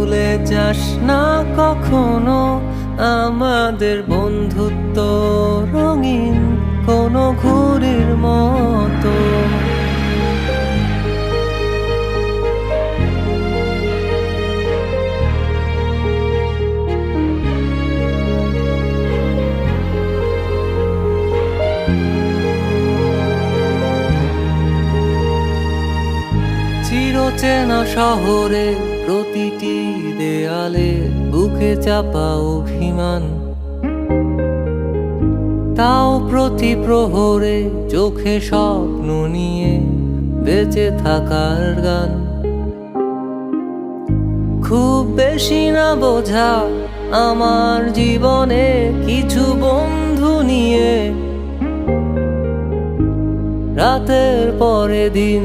ভুলে যাস না কখনো আমাদের বন্ধুত্ব। চিরচেনা শহরে প্রতিটি দেয়ালে বুকে চাপা অভিমান। তাও প্রতি প্রহরে চোখে স্বপ্ন নিয়ে বেঁচে থাকার গান। খুব বেশি না বোঝা আমার জীবনে কিছু বন্ধু নিয়ে। রাতের পরে দিন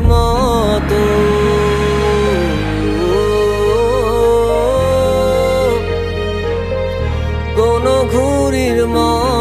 মতো। কোনো ঘুরির মতো